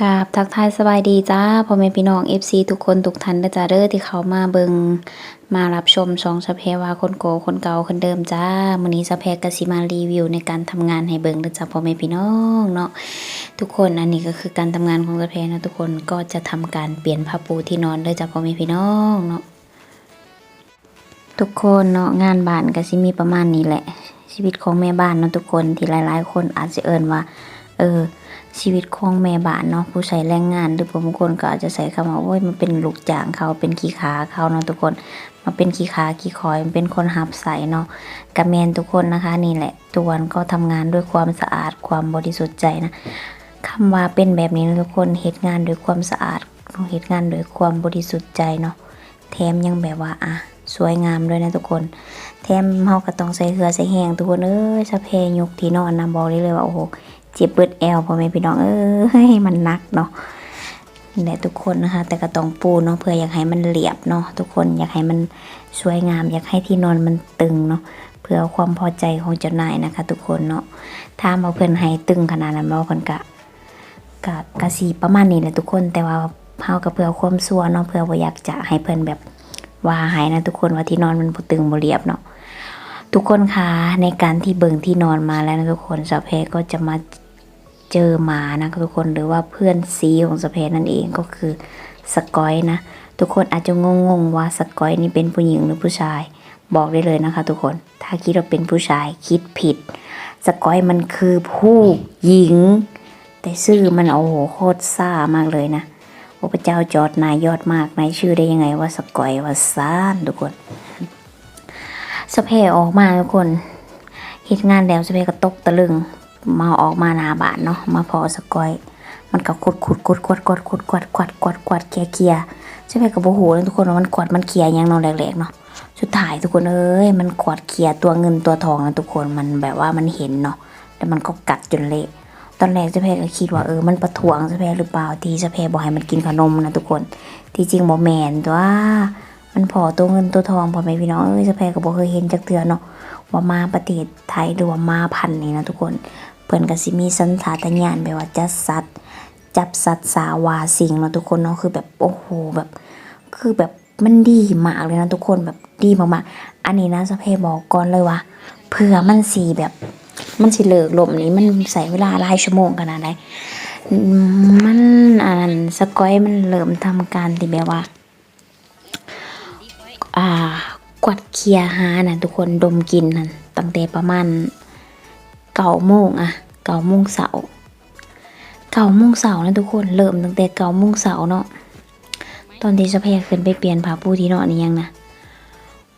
กราบทักทายสบายดีจ้าพ่อแม่พี่น้อง FC ทุกคนทุกท่านนะจ้าเด้อที่เขามาเบิงมารับชมช่องสะเพว่าคนโกคนเก่าคนเดิมจ้ามื้อนี้สะเพกสิมารีวิวในการทำงานให้เบิงเด้อจ้าพ่อแม่พี่น้องเนาะทุกคนอันนี้ก็คือการทำงานของสะเพนะทุกคนก็จะทำการเปลี่ยนผ้าปูที่นอนเด้อจ้าพ่อแม่พี่น้องเนาะทุกคนเนาะงานบ้านก็สิมีประมาณนี้แหละ ชีวิตของแม่บ้านเนาะทุกคนที่หลาย ๆ คนอาจจะเอิ้นว่า เออ ชีวิตของแม่บ้านเนาะผู้ใช้แรงงานหรือบางคนก็อาจจะใส่คำว่าโอ้ยมันเป็นลูกจ้างเขาเป็นขี้ขาเขาเนาะทุกคนมาเป็นขี้ขาขี้คอยมันเป็นคนหับใส่เนาะกระแมนทุกคนนะคะนี่แหละทุกวันก็ทำงานด้วยความสะอาดความบริสุทธิ์ใจนะคำว่าเป็นแบบนี้นะทุกคนเหตุงานด้วยความสะอาดเหตุงานด้วยความบริสุทธิ์ใจเนาะแถมยังแบบว่าอะสวยงามด้วยนะทุกคน แถมเฮาก็ต้องใส่เสื้อใส่แหงทุกคนเอ้ยสะเพยกที่นอนนะบอกได้เลยว่าโอ้โห เจ็บเบิดแอลพ่อแม่พี่น้องเอ้มันนักเนาะนี่แหละทุกคนนะคะ แต่ก็ต้องปูเนาะเพื่ออยากให้มันเรียบเนาะทุกคนอยากให้มันสวยงาม อยากให้ที่นอนมันตึงเนาะเพื่อความพอใจของเจ้านายนะคะ ทุกคนเนาะถ้ามาเพิ่อนให้ตึงขนาดนั้นเพิ่นกะกะกะสีประมาณนี้แหละทุกคนแต่ว่าเฮาก็เพื่อความสัวเนาะเพื่อบ่าอยากจะให้เพิ่อนแบบว่าหายนะทุกคนว่าที่นอนมันบ่ตึงบ่เรียบเนาะทุกคนคะในการที่เบิ่งที่นอนมาแล้วนะทุกคนสาวเพก็จะมา เจอหมานะทุกคนหรือว่าเพื่อนซีของสเปนนั่นเองก็คือสกอยนะ ทุกคนอาจจะงงๆว่าสกอยนี่เป็นผู้หญิงหรือผู้ชาย บอกได้เลยนะคะ ทุกคนถ้าคิดว่าเป็นผู้ชายคิดผิด สกอยมันคือผู้หญิง แต่ชื่อมันโอ้โหโคตรซ่ามากเลยนะโอ้พระเจ้าจอดนายยอดมากนายชื่อได้ยังไงว่าสกอยว่าซ่านทุกคนสเปออกมาทุกคนเหตุงานแล้วสเปก็ตกตะลึง มาออกมาหนาบานเนาะมาพอสกอย มันก็ขุดขุดขุดกวดกวดขุดกวดกวดกวดกวดเคียเคียใช่ไหมกับโอ้โหทุกคนว่ามันกวดมันเคียยังนอนแหลกๆเนาะสุดท้ายทุกคนเอ้ยมันกวดเคียตัวเงินตัวทองนะทุกคนมันแบบว่ามันเห็นเนาะแล้วมันก็กัดจนเละตอนแรกเจ้าเพก็คิดว่าเออมันประท้วงเจ้าเพหรือเปล่าที่เจ้าเพบอกให้มันกินขนมนะทุกคนที่จริงบอกแมนตัวมันพอตัวเงินตัวทองพอไหมพี่น้องเอ้ยเจ้าเพก็บอกเคยเห็นจากเตือนเนาะว่ามาประเทศไทยหรือว่ามาพันนี่นะทุกคน เพิ่นก็สิมีสัญชาตญาณแบบว่าจัดสัตว์ จับสัตว์สาวาสิงเนาะทุกคนเนาะคือแบบโอ้โหแบบ คือแบบมันดีมากเลยนะทุกคนแบบดีมากๆอันนี้นะสะเพบอกก่อนเลยว่าเผื่อมันสีแบบ มันสิเลิกลมนี้มันใส่เวลาหลายชั่วโมงขนาดไหนมันอ่านสกอยมันเริ่มทำการที่แบบว่า อ่ากวัดเคลียร์หานะทุกคนดมกลินนั่นตั้งแต่ประมาณ เก้าโมงอะเก้าโมงเสาร์เก้าโมงเสาร์นะทุกคนเริ่มตั้งแต่เก้าโมงเสาร์เนาะตอนที่สะเพขึ้นไปเปลี่ยนผ้าปูที่นอนนี่ยังนะ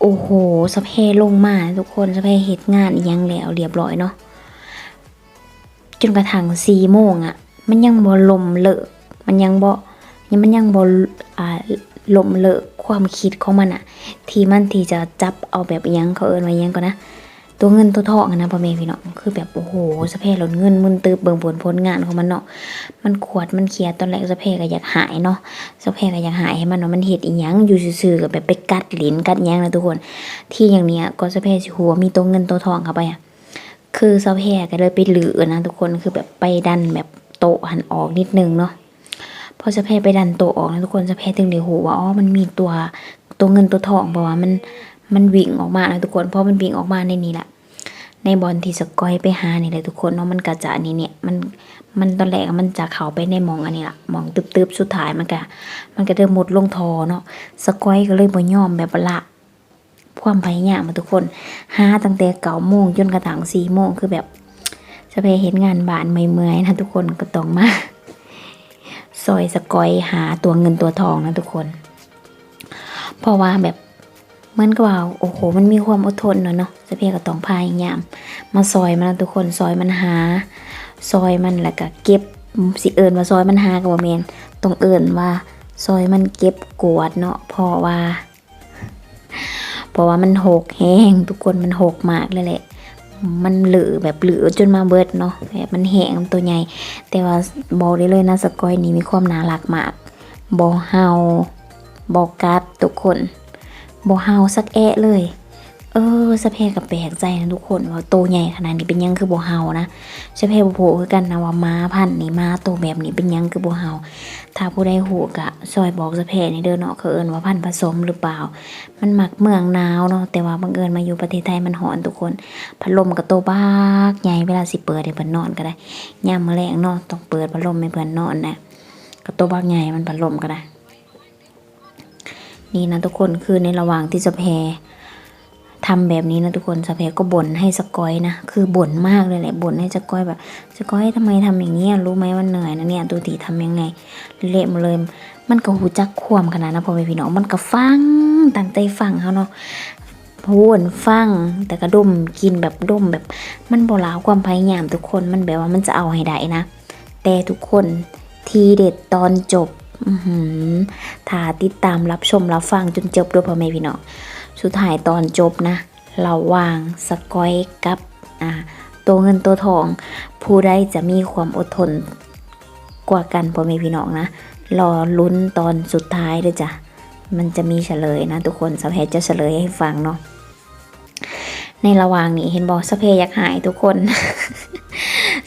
โอ้โหสะเพลงมาทุกคนสะเพเหตุงานยังแล้วเรียบร้อยเนาะจนกระทั่งสี่โมงอะมันยังบ่ลมเลิกมันยังบ่ยังมันยังบ่อ่าลมเลิกความคิดของมันอะที่มันที่จะจับเอาแบบยังเขาเอิ้นว่าอิหยังก็นะ ตัวเงินตัวทองนะพ่อแม่พี่น้องคือแบบโอ้โหสะเพหลดเงินมึนตืบเบิ่งผลผลงานของมันเนาะมันขวดมันเคลียร์ตอนแรกสะเพก็อยากหายเนาะสะเพก็อยากหายให้มันเนาะมันเฮ็ดอีหยังอยู่ซื่อๆก็แบบไปกัดลิ้นกัดหยังนะทุกคน ที่อย่างเนี้ยก็สะเพสิหัวมีตัวเงินตัวทองเข้าไปอะคือสะเพก็เลยไปหลือนะทุกคนคือแบบไปดันแบบโตหันออกนิดนึงเนาะพอสะเพไปดันโตออกนะทุกคนสะเพถึงได้หูว่าอ๋อมันมีตัวตัวเงินตัวทองเพราะว่ามันมันวิ่งออกมานะทุกคนเพราะมันวิ่งออกมาในนี้แหละ ในบอลที่สกอยไปหานี่เลยทุกคนเนาะมันกระจะอันนี้เนี่ยมันมันตอนแรกมันจะเข้าไปในมองอันนี้ละมองตึบๆสุดท้ายมันก็มันก็เดิมหมดลงทอเนาะสกอยก็เลยบ่ยอมแบบละความพยายามมาทุกคนหาตั้งแต่เก้าโมงจนกระทั่งสี่โมงคือแบบจะไปเห็นงานบ้านไม่เมื่อยๆนะทุกคนก็ต้องมาซอยสกอยหาตัวเงินตัวทองนะทุกคน เพราะว่าแบบ เหมือนกับว่าโอ้โห มันมีความอดทนเนาะเนาะสะเพก็ต้องพายายามมาซอยมันทุกคนซอยมันหา ซอยมันแล้วก็เก็บสิเอิญว่าซอยมันหากับว่าแมนต้องเอิญว่าซอยมันเก็บกวดเนาะเพราะว่า เพราะว่ามันหกแห้งทุกคนมันหกมากเลยแหละมันเหลือแบบเหลือจนมาเบิดเนาะแบบมันแห้งตัวใหญ่ แต่ว่าบอกได้เลยนะสกอยนี้มีความน่ารักมากบอเฮาบอกกัดทุกคน บ่เฮาสักแอะเลย เออสะเพกับแปลกใจนะทุกคนว่าโตใหญ่ขนาดนี้เป็นยังคือบ่เฮานะสะเพบ่โผคือกันนะว่าม้าพันธุ์นี้ม้าโตแบบนี้เป็นยังคือบ่เฮาถ้าผู้ใดฮู้ก็ซอยบอกสะเพนี่เด้อเนาะเขาเอิ้นว่าพันธุ์ผสมหรือเปล่า มันหมักเมืองหนาวเนาะแต่ว่าบังเอิญมาอยู่ประเทศไทยมันร้อนทุกคนพัดลมก็โตบากใหญ่เวลาสิเปิดให้เพิ่นนอนก็ได้ยามมื้อแลงเนาะต้องเปิดพัดลมให้เพิ่นนอนนะก็โตบากใหญ่มันพัดลมก็ได้ นี่นะทุกคนคือในระหว่างที่สะเพทำแบบนี้นะทุกคนสะเพก็บ่นให้สกอยนะคือบ่นมากเลยแหละบ่นให้สกอยแบบสกอยทำไมทำอย่างนี้ยรู้ไหมว่าเหนื่อยนะเนี่ยดูตีทำยังไงเละหมาเลยมันก็หูจักความขนาดนะพ่อแม่พี่น้องมันก็ฟังตั้งใจฟังเขาเนาะพูนฟังแต่ก็ดมกินแบบดมแบบ มันโบลาวความพยายามทุกคนมันแบบว่ามันจะเอาให้ได้นะ แต่ทุกคนทีเด็ดตอนจบ ถ้าติดตามรับชมรับฟังจนจบด้วยพ่อแม่พี่น้อง สุดท้ายตอนจบนะ เราวางสกอยกับตัวเงินตัวทอง ผู้ใดจะมีความอดทนกว่ากันพ่อแม่พี่น้องนะ รอลุ้นตอนสุดท้ายด้วยจ้ะ มันจะมีเฉลยนะ ทุกคนสเพจะเฉลยให้ฟังเนาะ ในระหว่างนี้เห็นบอกสะเพอยากหายทุกคน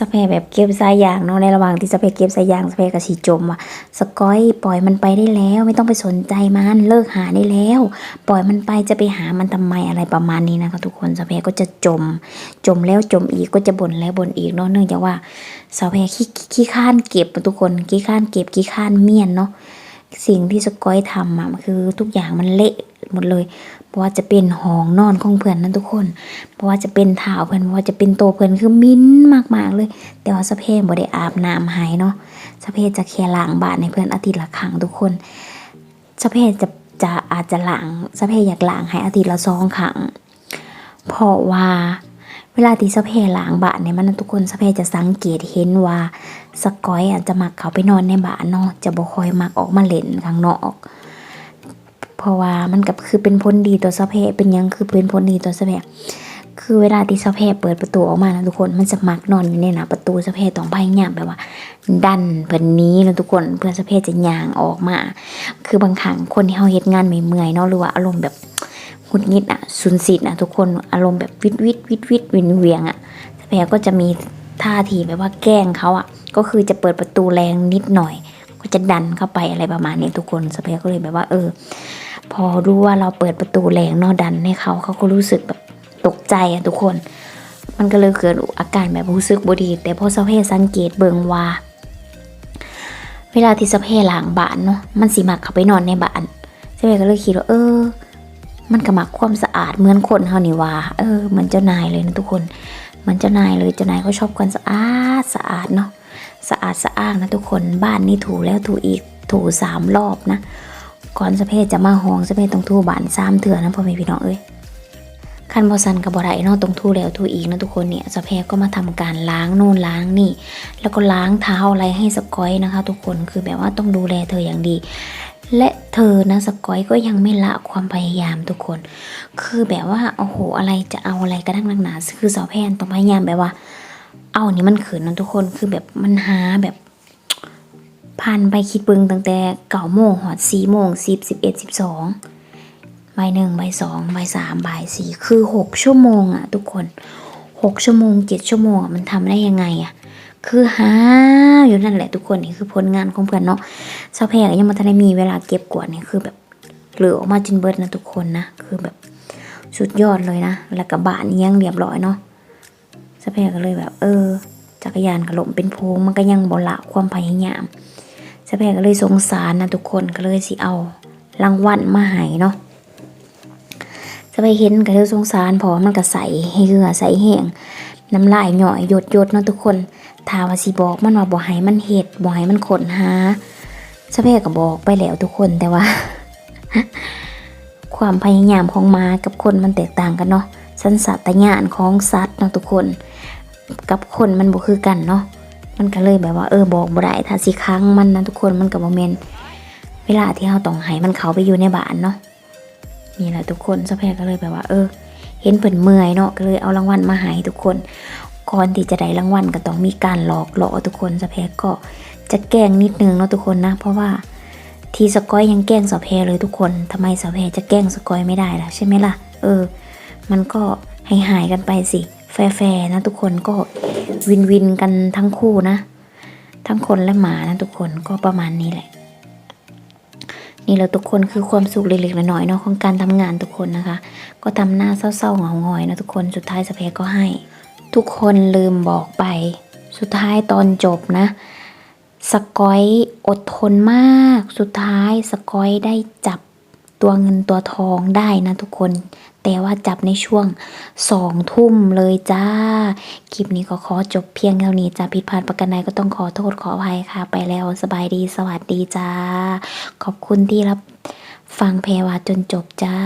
สะเพแบบเก็บสายยางเนาะในระหว่างที่สะเพเก็บสายยางสะเพกับสีจมว่ะสกอยปล่อยมันไปได้แล้ว ไม่ต้องไปสนใจมันเลิกหาได้แล้ว ปล่อยมันไปจะไปหามันทำไมอะไรประมาณนี้นะคะทุกคนสะเพก็จะจม จมแล้วจมอีกก็จะบ่นแล้วบ่นอีกเนาะเนื่องจากว่าสาวแพรขี้ขี้ข้านเก็บอะทุกคนขี้ข้านเก็บขี้ข้านเมียนเนาะสิ่งที่สกอยทำอะมันคือทุกอย่างมันเละหมดเลย เพราะว่าจะเป็นห้องนอนของเพื่อนนั่นทุกคนเพราะว่าจะเป็นเท้าเพื่อนเพราะว่าจะเป็นโตเพื่อนคือมิ้นมากๆเลย แต่ว่าสะเพบ่ได้อาบน้ำหายเนาะสะเพจะแค่ล้างบานในเพื่อนอาทิตย์ละครั้งทุกคนสะเพจะจะอาจจะล้างสะเพอยากล้างให้อาทิตย์ละสองครั้งเพราะว่าเวลาที่สะเพล้างบานเนี่ยมันนทุกคนสะเพจะสังเกตเห็นว่าสกอยอะจะมักเขาไปนอนในบ้านเนาะจะบ่คอยมักออกมาเล่นข้างนอก เพราะว่ามันก็คือเป็นผลดีต่อสะเพเป็นยังคือเป็นผลดีต่อสะเพคือเวลาที่สะเพเปิดประตูออกมานะทุกคนมันจะมักนอนอยู่ในหน้าประตูสะเพต้องพยายามแบบว่า ดันเพิ่อนนี้แล้วทุกคนเพื่อสะเพจะย่างออกมา คือบางครั้งคนที่เฮาเฮ็ดงานเมื่อยๆเนาะหรือว่าอารมณ์แบบหงุดหงิดอะสุนสิตอะทุกคนอารมณ์แบบวิดวิดวิดวิดวินเวียงอะแพก็จะมีท่าทีแบบว่าแกล้งเขาอะก็คือจะเปิดประตูแรงนิดหน่อยก็จะดันเข้าไปอะไรประมาณนี้ทุกคนสเปียก็เลยแบบว่าเออ พอรู้ว่าเราเปิดประตูแรงนอดันให้เขาเขาก็รู้สึกแบบตกใจอะทุกคน มันก็เลยเกิดอาการแบบรู้สึกบดี แต่พอสเพสังเกตเบิงว่า เวลาที่สเพล้างบ้านเนาะมันสิมักเข้าไปนอนในบ้านสเพก็เลยคิดว่าเออ มันก็มักความสะอาดเหมือนคนเฮานี่ว่าเออเหมือนเจ้านายเลยนะทุกคนเหมือนเจ้านายเลยเจ้านายก็ชอบความสะอาดสะอาดเนาะสะอาดสะอ้างนะทุกคนบ้านนี่ถูแล้วถูอีกถูสามรอบนะ ก่อนสะเพศจะมาห้องสะเพศต้องถูบานสามเถื่อนะพ่อแม่พี่น้องเอ้ยคันบอสันกับบ่ได้เนาะต้องถูแล้วถูอีกนะทุกคนเนี่ยสะเพก็มาทำการล้างนู่นล้างนี่ แล้วก็ล้างเท้าอะไรให้สกอยนะคะ ทุกคนคือแบบว่าต้องดูแลเธออย่างดี และเธอนะสกอยก็ยังไม่ละความพยายามทุกคน คือแบบว่าโอ้โหอะไรจะเอาอะไรกระทั่งนักหนาคือสาวแพนต้องพยายามแบบว่า เอานี่มันขืนนะทุกคนคือแบบมันหาแบบ ผ่านไปคิดเบิงตั้งแต่เก้าโมงหอดสี่โมงสิบสิบเอ็ดสิบสองใบหนึ่งใบสองใบสามใบสี่คือหกชั่วโมงอะทุกคนหกชั่วโมงเจ็ดชั่วโมงอะมันทำได้ยังไงอะคือหาอยู่นั่นแหละทุกคนนี่คือผลงานของเพื่อนเนาะเซาแพรยังมาทันได้มีเวลาเก็บกวาดเนี่ยคือแบบเหลือออกมาจนเบิดนะทุกคนนะคือแบบสุดยอดเลยนะแล้วก็บ้านนี่ยังเรียบร้อยเนาะเซาแพรก็เลยแบบ เออ จักรยานก็ล้มเป็นโพงมันก็ยังบ่ละความพยายาม เซาแพรก็เลยสงสารนะทุกคนก็เลยสิเอารางวัลมาให้เนาะเซาแพรเห็นก็เลยสงสารเพอมันก็ใส่ให้เหงื่อใส่แห้งน้ำลายหน่อยหยดหยดเนาะทุกคนถ้าว่าสิบอกมันว่าบ่ให้มันเฮ็ดบ่ให้มันขนหาสเปก็บอกไปแล้วทุกคนแต่ว่า ความพยายามของม้ากับคนมันแตกต่างกันเนาะสันสัตญาณของสัตว์เนาะทุกคน กับคนมันบ่คือกันเนาะ มันก็เลยแบบว่าเออบอกบ่ได้ถ้าสิครั้งมันนะทุกคนมันก็บ่แม่นเวลาที่เราต้องให้มันเขาไปอยู่ในบ้านเนาะนี่แหละทุกคนสเปก็เลยแบบว่า เออ เห็นเพิ่นเมื่อยเนาะก็เลยเอารางวัลมาให้ทุกคนก่อนที่จะได้รางวัลก็ต้องมีการหลอกหล่อทุกคนสเปก็จะแกล้งนิดนึงเนาะทุกคนนะ เพราะว่าทีสกอยยังแกล้งสาวแพรเลยทุกคนทำไมสาวแพรจะแกล้งสกอยไม่ได้ล่ะใช่ไหมล่ะ เออ มันก็ให้หายกันไปสิ แฟร์ๆนะทุกคนก็วินวินกันทั้งคู่นะ ทั้งคนและหมานะทุกคนก็ประมาณนี้แหละ นี่แหละทุกคนคือความสุขเล็กๆน้อยๆเนาะของการทำงานทุกคนนะคะ ก็ทำหน้าเศร้าๆเหงาหงอยนะทุกคนสุดท้ายสเปก็ให้ ทุกคนลืมบอกไป สุดท้ายตอนจบนะสกอยอดทนมาก สุดท้ายสกอยได้จับ ตัวเงินตัวทองได้นะทุกคน แต่ว่าจับในช่วงสองทุ่มเลยจ้า คลิปนี้ก็ขอจบเพียงเท่านี้จ้าผิดพลาดประกันใดก็ต้องขอโทษขออภัยค่ะ ไปแล้วสบายดีสวัสดีจ้า ขอบคุณที่รับฟังเพรวาจนจบจ้า